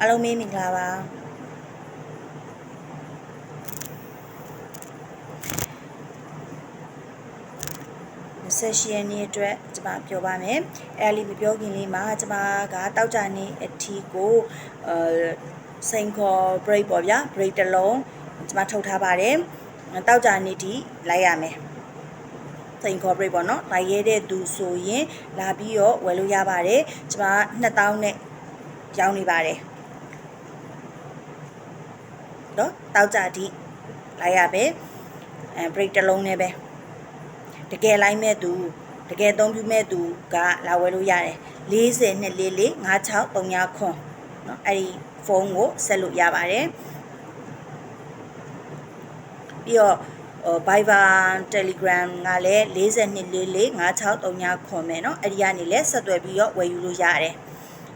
အားလုံးမေးမင်္ဂလာပါ28ရက်နေ့အတွက်ကျွန်မပြောပါမယ်အဲလေးမပြောခင်လေးမှာကျွန်မကတောက်ကြနေ့အထီကိုအဲစိန်ခေါ် break ပေါ့ဗျာ break တစ်လုံးကျွန်မထုတ်ထားပါတယ်တောက်ကြနေ့ဒီလိုက်ရမယ်စိန်ခေါ် break ပေါ့နော်လိုက်ရတဲ့သူဆိုရင်လာပြီးတော့ဝယ်လို့ရပါတယ်ကျွန်မ2000နဲ့ရောင်းနေပါတယ် နော်တောက်ကြဒီလိုက်ရပဲအဲ break တစ်လုံးနဲ့ပဲ တကယ်လိုက်မဲ့သူတကယ်အသုံးပြုမဲ့သူကလာဝယ်လို့ရတယ်40နဲ့44 5639ခွန်เนาะအဲ့ဒီဖုန်းကိုဆက်လို့ရပါတယ်ပြီးတော့ဟို Viber Telegram ကလည်း4244 5639ခွန်မယ်เนาะအဲ့ဒီကနေလည်းဆက်သွယ်ပြီးတော့ဝယ်ယူလို့ရတယ်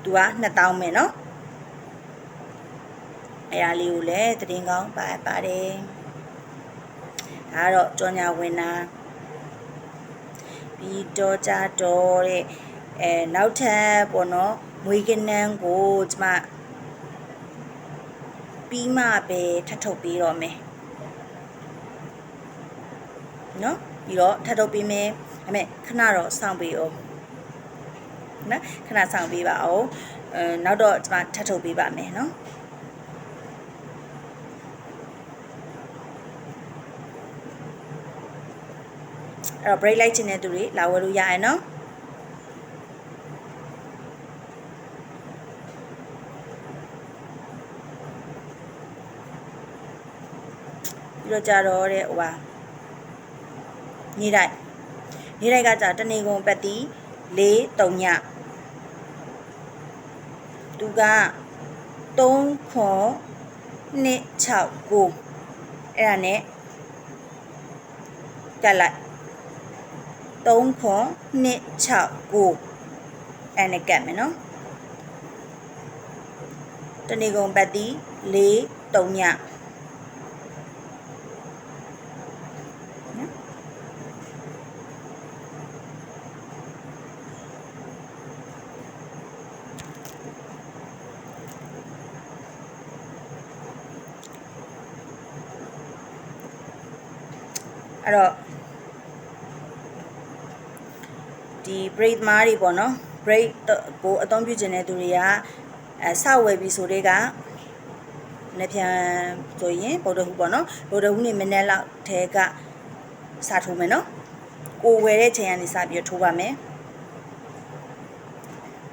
သူက2000မယ်เนาะ အဲ့ဒါလေးကိုလည်းတည်င်းကောင်းပါပါတယ်ဒါကတော့ကြောညာဝင်တာပြီးတော့ကြတော့တဲ့အဲနောက်ထပ်ပေါ့နော်မွေးကနန်းကိုကျမပြီးမှပဲထပ်ထုတ်ပေးတော့မယ်နော်ပြီးတော့ထပ်ထုတ်ပေးမယ်ဒါပေမဲ့ခဏတော့စောင့်ပေးအောင်နော်ခဏစောင့်ပေးပါအောင်အဲနောက်တော့ကျမထပ်ထုတ်ပေးပါမယ်နော် အဲ့တော့ break လိုက်ခြင်းတဲ့သူတွေလာဝယ်လို့ရရနော်ပြီးတော့ကြတော့တဲ့ဟိုပါနေတိုင်းနေတိုင်းကကြာတနေကုန်ပတ်တီ၄၃ညသူက3ခွန်2 6 9အဲ့ဒါနဲ့ကတ်လိုက် 3ခွန်2 6 9အဲ့နဲ့ကတ်မယ်နော်တနေကုန်ပတ်တီ၄၃ညနော်အဲ့တော့ ဒီ break သမားတွေပေါ့နော် break ကိုအသုံးပြုခြင်းတဲ့သူတွေကအဲစဝယ်ပြီဆိုတဲ့ကနပြန်ဆိုရင်ဗုဒ္ဓဟူပေါ့နော်ဗုဒ္ဓဟူနေ့မနေ့လောက်ထဲကစထိုးမယ်နော်ကိုဝယ်တဲ့ချိန်ကနေစပြီးထိုးပါမယ်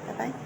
bye bye